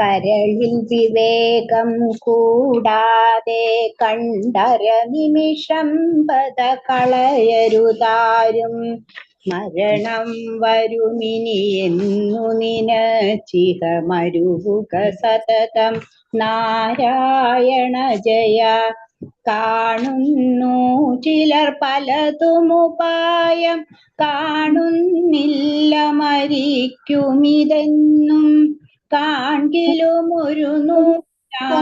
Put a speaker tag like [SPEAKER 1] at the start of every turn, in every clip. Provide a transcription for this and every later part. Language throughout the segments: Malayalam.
[SPEAKER 1] കരളിൽ വിവേകം കൂടാതെ കണ്ടര നിമിഷം പത കളയരുതാരും. മരണം വരുമിനി എന്നു നിനച്ചിഹ മരുവുക സതതം. നാരായണ ജയ കാണുന്നു ചിലർ പലതുമുപായം കാണുന്നില്ല മരിക്കുമിതെന്നും കാൺകിലും ഒരു നൂറ്റാണ്ടിലെന്നെ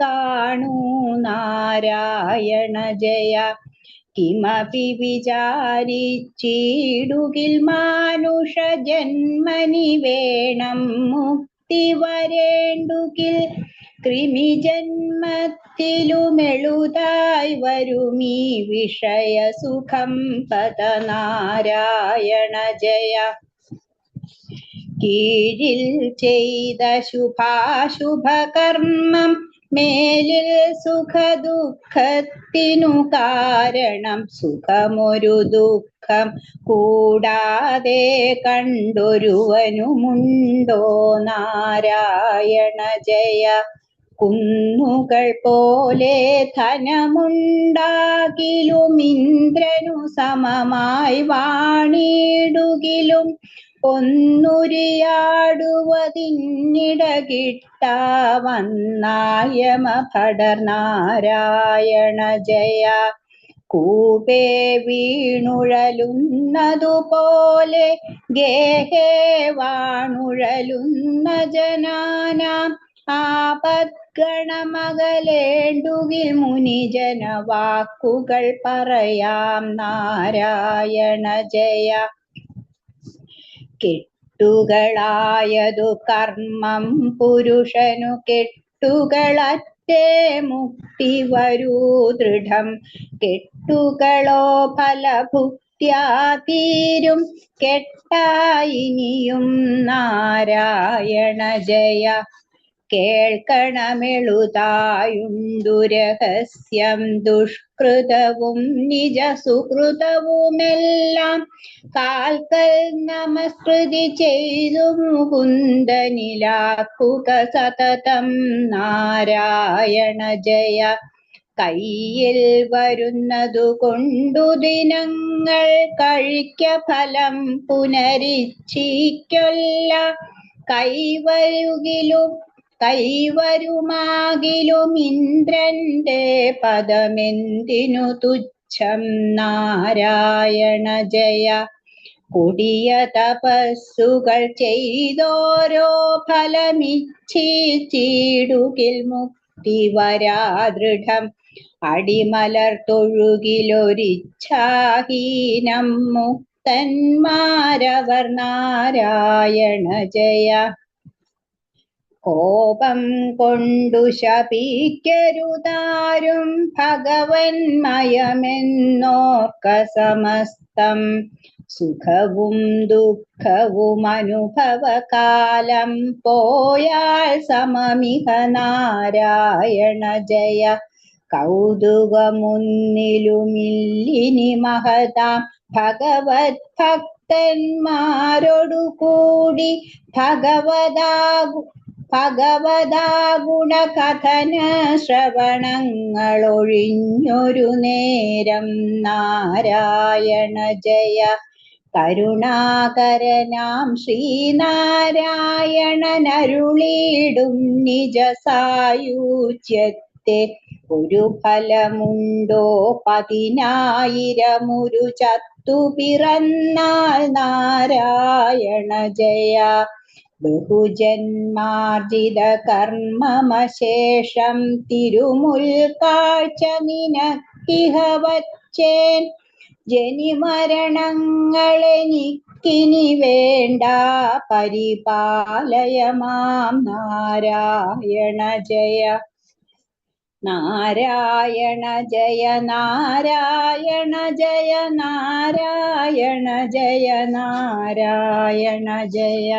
[SPEAKER 1] കാണൂ നാരായണ ജയ. കിമപി വിചാരിച്ചിടുകിൽ മാനുഷ ജന്മനി വേണം മുക്തി വരേണ്ടുകിൽ. കൃമിജന്മത്തിലുമെളുതായി വരുമീ വിഷയസുഖം പദ നാരായണ ജയ. കീഴിൽ ചെയ്ത ശുഭാശുഭ കർമ്മം മേലിൽ സുഖദുഃഖത്തിനു കാരണം സുഖമൊരു ദുഃഖം കൂടാതെ കണ്ടൊരുവനുമുണ്ടോ നാരായണ ജയ. കുന്നുകൾ പോലെ ധനമുണ്ടാകിലും ഇന്ദ്രനു സമമായി വാണിടുകിലും ഒന്നുരിയാടുവതിന്നിട കിട്ടാവന്നായമ ഭടർ നാരായണ ജയ. കൂപേ വീണുഴലുന്നതുപോലെ ഗേഹേ വാണുഴലുന്ന ജനാനാം. ആപദ്ഗണമകലേണ്ടുകിൽ മുനിജന വാക്കുകൾ പറയാം. നാരായണ ജയ. കെട്ടുകളായതു കർമ്മം പുരുഷനു കെട്ടുകളറ്റേ മുക്തി വരൂ ദൃഢം. കെട്ടുകളോ ഫലഭുക്ത്യാതീരും കെട്ടായിനിയും നാരായണ ജയ. കേൾക്കണമെളുതായുണ്ടു രഹസ്യം ദുഷ്കൃതവും നിജ സുഹൃതവുമെല്ലാം കാൽക്കൽ നമസ്കൃതി ചെയ്തു മുകുന്ദനിലാക്കുക സതതം നാരായണ ജയ കയ്യിൽ വരുന്നതു കൊണ്ടു ദിനങ്ങൾ കഴിക്ക ഫലം പുനരിച്ഛിക്കൊല്ല. കൈവരുകിലും കൈവരുമാകിലും ഇന്ദ്രന്റെ പദമെന്തിനു തുച്ഛം? നാരായണ ജയ. കൊടിയ തപസ്സുകൾ ചെയ്തോരോ ഫലമിച്ഛിച്ചിടുകിൽ മുക്തി വരാദൃഢം അടിമലർ തൊഴുകിലൊരിച്ഛാഹീനം. മുക്തന്മാരവർ നാരായണ ജയ. കോപം കൊണ്ടു ശപിക്കരുതാരും ഭഗവന്മയമെന്നോർക്ക സമസ്തം. സുഖവും ദുഃഖവും അനുഭവകാലം പോയാൽ സമമിഹ നാരായണ ജയ. കൗതുകമുന്നിലുമില്ലിനി മഹതാം ഭഗവത് ഭക്തന്മാരോടു കൂടി ഭഗവതാ ഭഗവതാ ഗുണകഥന ശ്രവണങ്ങളൊഴിഞ്ഞൊരു നേരം നാരായണ ജയ കരുണാകരനാം ശ്രീനാരായണനരുളിയിടും നിജ സായുജ്യത്തെ ഒരു ഫലമുണ്ടോ പതിനായിരമൊരു ചത്തു പിറന്നാൽ നാരായണ ജയ ബഹുജന്മാർജിത കർമ്മമശേഷം തിരുമുൽക്കാഴ്ച നിനക്കിഹ വച്ചേൻ ജനിമരണങ്ങളെനിക്കിനി വേണ്ട പരിപാലയമാം നാരായണ ജയ. നാരായണ ജയ നാരായണ ജയ നാരായണ ജയ നാരായണ ജയ